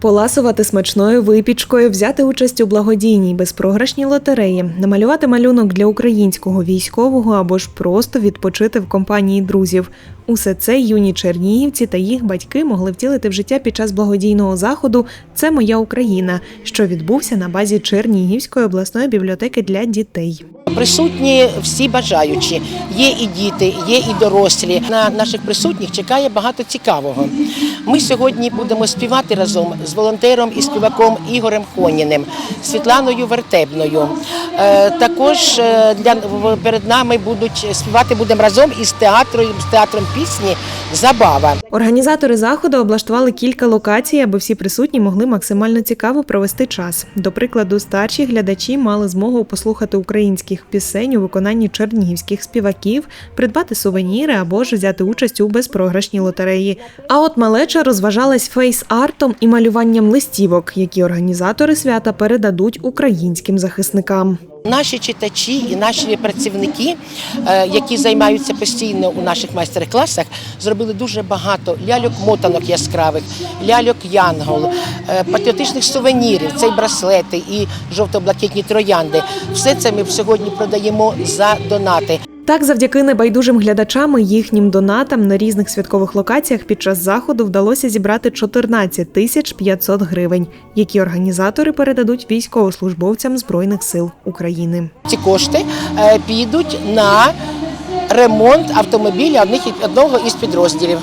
Поласувати смачною випічкою, взяти участь у благодійній безпрограшній лотереї, намалювати малюнок для українського військового або ж просто відпочити в компанії друзів. Усе це юні чернігівці та їх батьки могли втілити в життя під час благодійного заходу Це моя Україна, що відбувся на базі Чернігівської обласної бібліотеки для дітей. Присутні всі бажаючі. Є і діти, є і дорослі. На наших присутніх чекає багато цікавого. Ми сьогодні будемо співати разом з волонтером і співаком Ігорем Хоніним, Світланою Вертебною. Е, Також е, для перед нами будуть співати будемо разом із театром з театром пісні Забава. Організатори заходу облаштували кілька локацій, аби всі присутні могли максимально цікаво провести час. До прикладу, старші глядачі мали змогу послухати українських пісень у виконанні чернігівських співаків, придбати сувеніри або ж взяти участь у безпрограшній лотереї. А от малеча розважалась фейс-артом і малюванням листівок, які організатори свята передадуть українським захисникам. Наші читачі і наші працівники, е, які займаються постійно у наших майстер-класах, зробили дуже багато ляльок-мотанок яскравих, ляльок Янгол, е, патріотичних сувенірів, це і браслети, і жовто-блакитні троянди. Все це ми сьогодні продаємо за донати. Так, завдяки небайдужим глядачам і їхнім донатам на різних святкових локаціях під час заходу вдалося зібрати 14 тисяч 500 гривень, які організатори передадуть військовослужбовцям збройних сил України. Ці кошти е, підуть на ремонт автомобіля одного із підрозділів.